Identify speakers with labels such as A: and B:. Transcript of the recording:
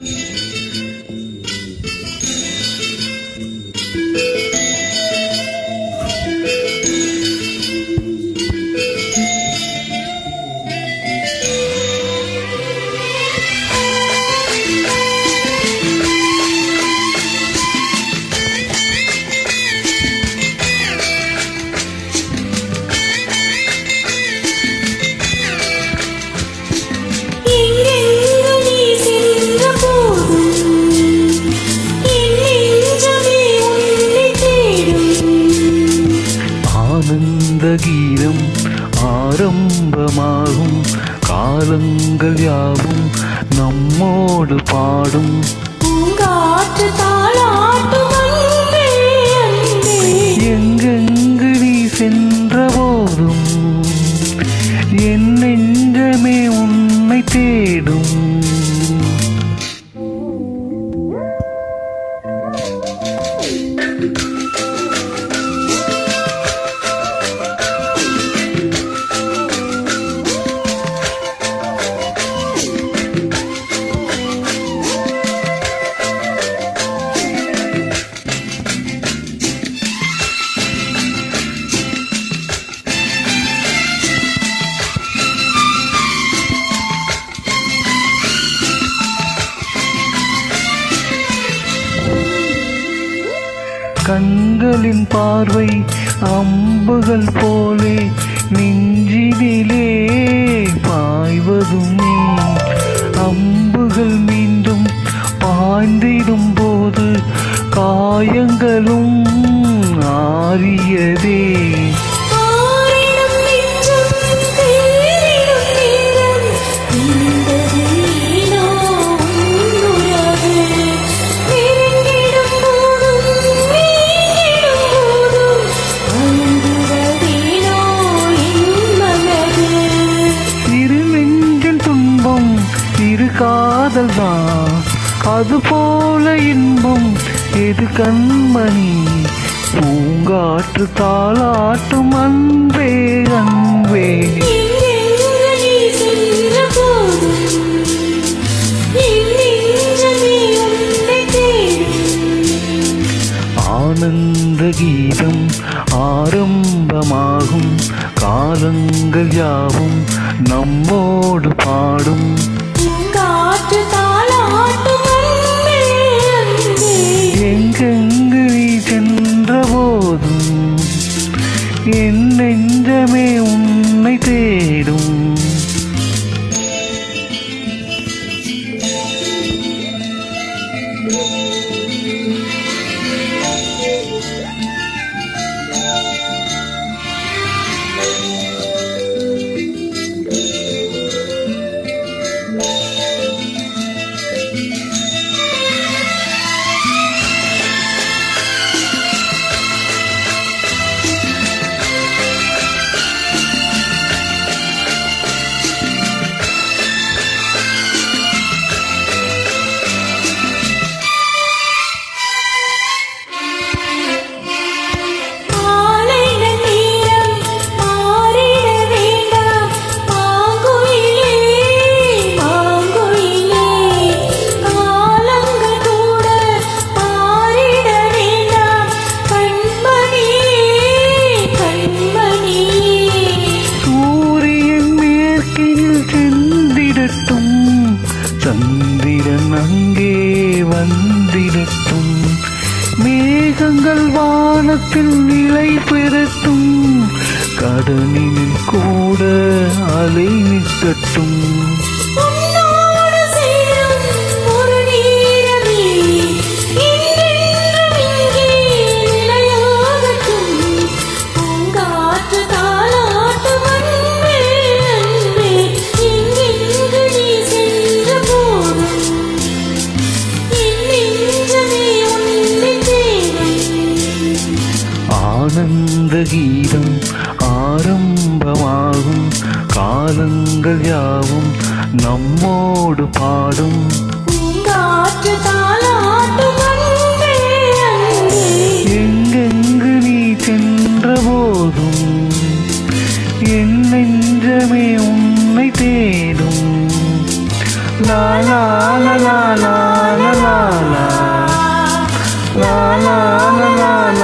A: Yeah. கீதம் ஆரம்பமாகும். காலங்கள் யாவும் நம்மோடு பாடும். எங்கெங்கு நீ சென்ற போதும் என் நெஞ்சமே உன்னை தேடும். கண்களின் பார்வை அம்புகள் போலே நெஞ்சினிலே பாய்வதும். அம்புகள் மீண்டும் பாய்ந்திடும் போது காயங்களும் ஆரியதே காதல் தான் அது இன்பம் எது கண்மணி? பூங்காற்று தாளாட்டும் அன்பே அன்பே. ஆனந்த கீதம் ஆரம்பமாகும். காலங்கள் யாவும் நம்மோடு பாடும். வந்திடட்டும். சந்திரன் அங்கே வந்திடட்டும். மேகங்கள் வானத்தில் நிலை பெறட்டும். கடலில் கூட அலை நிற்கட்டும். ஆனந்த கீதம் ஆரம்பமாகும். காலங்கள் யாவும் நம்மோடு பாடும். எங்கெங்கு நீ சென்ற போதும் என் நெஞ்சமே உன்னை தேடும். லாலா லாலா லாலா லாலா லாலா